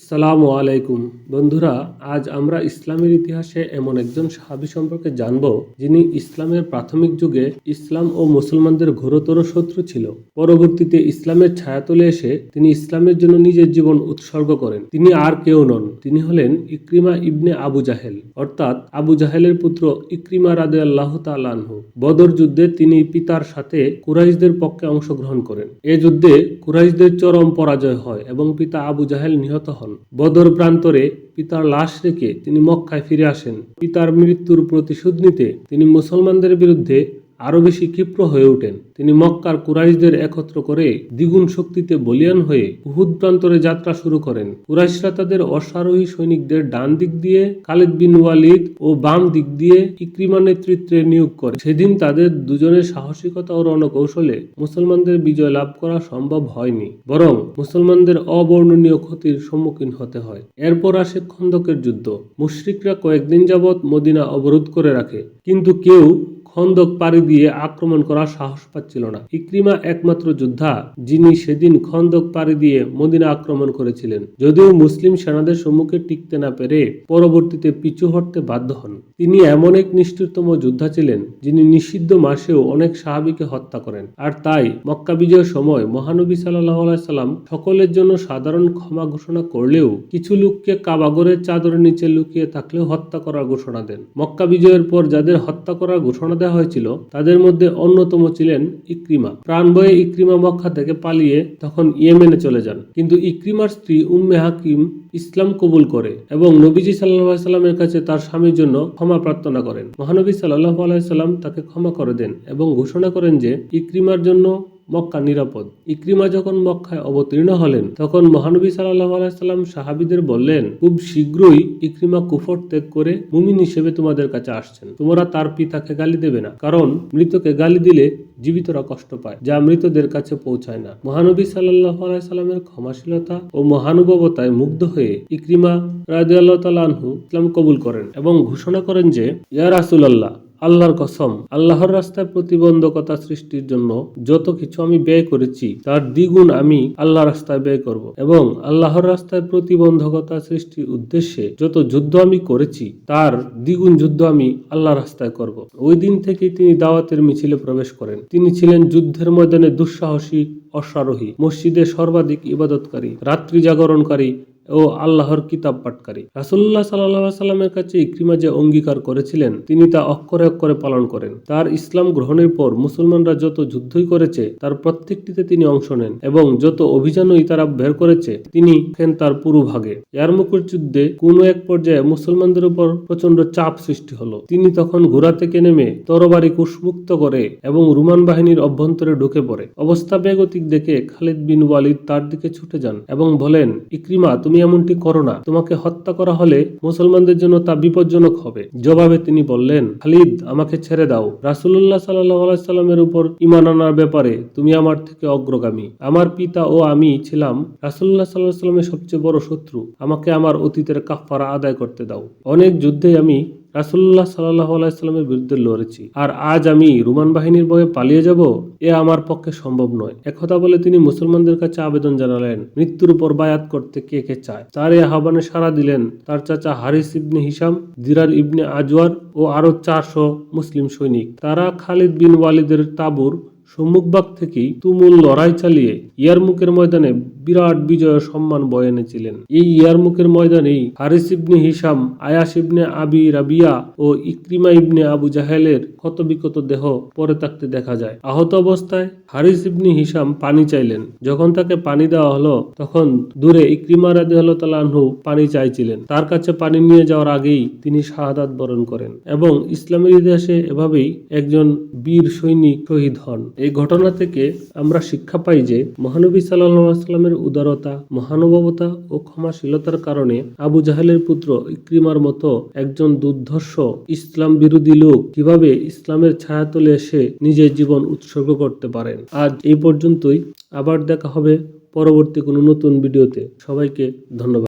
আসসালামু আলাইকুম। বন্ধুরা, আজ আমরা ইসলামের ইতিহাসে এমন একজন সাহাবী সম্পর্কে জানব যিনি ইসলামের প্রাথমিক যুগে ইসলাম ও মুসলমানদের ঘোরতর শত্রু ছিল। পরবর্তীতে ইসলামের ছায়াতলে এসে তিনি ইসলামের জন্য নিজের জীবন উৎসর্গ করেন। তিনি আর কেউ নন, তিনি হলেন ইক্রিমা ইবনে আবু জাহেল, অর্থাৎ আবু জাহেলের পুত্র ইক্রিমা রাদে আল্লাহ তালানহু বদর যুদ্ধে তিনি পিতার সাথে কুরাইশদের পক্ষে অংশগ্রহণ করেন। এ যুদ্ধে কুরাইশদের চরম পরাজয় হয় এবং পিতা আবু জাহেল নিহত হন। বদর প্রান্তরে পিতার লাশ রেখে তিনি মক্কায় ফিরে আসেন। পিতার মৃত্যুর প্রতিশোধ নিতে তিনি মুসলমানদের বিরুদ্ধে আরও বেশি ক্ষিপ্র হয়ে ওঠেন। তিনি মক্কার কুরাইশদের একত্র করে দ্বিগুণ শক্তিতে বলিয়ান হয়ে উহুদ প্রান্তরে যাত্রা শুরু করেন। কুরাইশরা তাদের অশ্বারোহী সৈনিকদের ডান দিক দিয়ে, খালিদ বিন ওয়ালিদ ও বাম দিক দিয়ে ইক্রিমা নেতৃত্বে নিয়োগ করে। সেদিন তাদের দুজনের সাহসিকতা ও রণকৌশলে মুসলমানদের বিজয় লাভ করা সম্ভব হয়নি, বরং মুসলমানদের অবর্ণনীয় ক্ষতির সম্মুখীন হতে হয়। এরপর আসে খন্দকের যুদ্ধ। মুশরিকরা কয়েকদিন যাবৎ মদিনা অবরোধ করে রাখে, কিন্তু কেউ খন্দক পাড়ি দিয়ে আক্রমণ করার সাহস পাচ্ছিল না। ইক্রিমা একমাত্র যোদ্ধা, যিনি সেদিন খন্দক পাড়ি দিয়ে মদিনা আক্রমণ করেছিলেন। যদিও মুসলিম সেনাদের সম্মুখে টিকতে না পেরে পরবর্তীতে পিছু হটতে বাধ্য হন। তিনি এমন এক নিষ্ঠুরতম যোদ্ধা ছিলেন, যিনি নিষিদ্ধ মাসেও অনেক সাহাবিকে হত্যা করেন। আর তাই মক্কা বিজয়ের সময় মহানবী সাল্লাহ সাল্লাম সকলের জন্য সাধারণ ক্ষমা ঘোষণা করলেও কিছু লোককে কাবাগরের চাদরের নিচে লুকিয়ে থাকলেও হত্যা করার ঘোষণা দেন। মক্কা বিজয়ের পর যাদের হত্যা করার ঘোষণা দেওয়া হয়েছিল, তাদের মধ্যে অন্যতম ছিলেন ইক্রিমা। প্রাণ বয়ে ইক্রিমা মক্কা থেকে পালিয়ে তখন ইয়েমেনে চলে যান। কিন্তু ইক্রিমার স্ত্রী উম্মে হাকিম ইসলাম কবুল করে এবং নবীজি সাল্লাহ সাল্লামের কাছে তার স্বামীর জন্য ক্ষমা প্রার্থনা করেন। মহানবী সাল্লাহ আলাইসাল্লাম তাকে ক্ষমা করে দেন এবং ঘোষণা করেন যে, ইক্রিমার জন্য মক্কা নিরাপদ। ইক্রিমা যখন মক্কায় অবতীর্ণ হলেন, তখন মহানবী সাল্লাহ আলাইসাল্লাম সাহাবিদের বললেন, খুব শীঘ্রই ইক্রিমা কুফর ত্যাগ করে মুমিন হিসেবে তোমাদের কাছে আসছেন। তোমরা তার পিতাকে গালি দেবে না, কারণ মৃতকে গালি দিলে জীবিতরা কষ্ট পায়, যা মৃতদের কাছে পৌঁছায় না। মহানবী সাল্লাহ আলাইসাল্লামের ক্ষমাশীলতা ও মহানুভবতায় মুগ্ধ হয়ে ইক্রিমা রাজিয়াল্লাহ তালানহু ইসলাম কবুল করেন এবং ঘোষণা করেন যে, ইয়া রাসুলাল্লাহ আল্লাহর কসম, আল্লাহর রাস্তায় প্রতিবন্ধকতা সৃষ্টির জন্য যত কিছু আমি ব্যয় করেছি, তার দ্বিগুণ আমি আল্লাহ রাস্তায় ব্যয় করব এবং আল্লাহর রাস্তায় প্রতিবন্ধকতা সৃষ্টির উদ্দেশ্যে যত যুদ্ধ আমি করেছি, তার দ্বিগুণ যুদ্ধ আমি আল্লাহ রাস্তায় করব। ওই দিন থেকেই তিনি দাওয়াতের মিছিলে প্রবেশ করেন। তিনি ছিলেন যুদ্ধের ময়দানে দুঃসাহসী, অশ্বারোহী, মসজিদে সর্বাধিক ইবাদতকারী, রাত্রি জাগরণকারী ও আল্লাহর কিতাব পাঠকারী। রাসুল্লাহ সাল্লাহ সাল্লামের কাছে ইক্রিমা যে অঙ্গীকার করেছিলেন, তিনি তা অক্ষরে অক্ষরে পালন করেন। তার ইসলাম গ্রহণের পর মুসলমানরা যত যুদ্ধই করেছে, তার প্রত্যেকটিতে তিনি অংশ নেন এবং যত অভিযানই তারা বের করেছে, তিনি তার পুরো ভাগে ইয়ারমুকুর যুদ্ধে কোনো এক পর্যায়ে মুসলমানদের উপর প্রচণ্ড চাপ সৃষ্টি হলো। তিনি তখন ঘোড়া থেকে নেমে তরবারি কুশমুক্ত করে এবং রুমান বাহিনীর অভ্যন্তরে ঢুকে পড়ে। অবস্থা বেগতিক দেখে খালিদ বিন ওয়ালিদ তার দিকে ছুটে যান এবং বলেন, ইক্রিমা, তুমি তুমি এমনটি করো না। তোমাকে হত্যা করা হলে মুসলমানদের জন্য তা বিপজ্জনক হবে। জবাবে তিনি বললেন, খালিদ, আমাকে ছেড়ে দাও। রাসুল্লাহ সাল্লাহ সাল্লামের উপর ইমান আনার ব্যাপারে তুমি আমার থেকে অগ্রগামী। আমার পিতা ও আমি ছিলাম রাসুল্লাহ সাল্লাহ সাল্লামের সবচেয়ে বড় শত্রু। আমাকে আমার অতীতের কাফারা আদায় করতে দাও। অনেক যুদ্ধে আমি রাসুল্লাহ সাল্লাহ আলাইস্লামের বিরুদ্ধে লড়েছি। আর আজ আমি রোমান বাহিনীর বয়ে পালিয়ে যাব, এ আমার পক্ষে সম্ভব নয়। একথা বলে তিনি মুসলমানদের কাছে আবেদন জানালেন, মৃত্যুর উপর বায়াত করতে কে কে চায়? তার এই আহ্বানে সাড়া দিলেন তার চাচা হারিস ইবনে হিসাম দিরার ইবনে আজওয়ার ও আরও চারশো মুসলিম সৈনিক। তারা খালিদ বিন ওয়ালিদের তাবুর সম্মুখভাগ থেকেই তুমুল লড়াই চালিয়ে ইয়ারমুকের ময়দানে বিরাট বিজয় সম্মান বয়ে এনেছিলেন। এই ইয়ারমুকের ময়দানেই হারিস ইবনে হিসাম আয়াস ইবনে আবি রাবিয়া ও ইক্রিমা ইবনে আবু জাহেলের ক্ষত বিক্ষত দেহ পরে থাকতে দেখা যায়। আহত অবস্থায় হারিস ইবনে হিসাম পানি চাইলেন। যখন তাকে পানি দেওয়া হলো, তখন দূরে ইক্রিমা রাজি তালাহু পানি চাইছিলেন। তার কাছে পানি নিয়ে যাওয়ার আগেই তিনি শাহাদাত বরণ করেন এবং ইসলামের ইতিহাসে এভাবেই একজন বীর সৈনিক শহীদ হন। এই ঘটনা থেকে আমরা শিক্ষা পাই যে মহানবী সাল্লামের উদারতা, মহানুভবতা ও ক্ষমাশীলতার কারণে আবু জাহেলের পুত্র ইক্রিমার মতো একজন দুর্ধর্ষ ইসলাম বিরোধী লোক কীভাবে ইসলামের ছায়াতলে এসে নিজের জীবন উৎসর্গ করতে পারেন। আজ এই পর্যন্তই। আবার দেখা হবে পরবর্তী কোনো নতুন ভিডিওতে। সবাইকে ধন্যবাদ।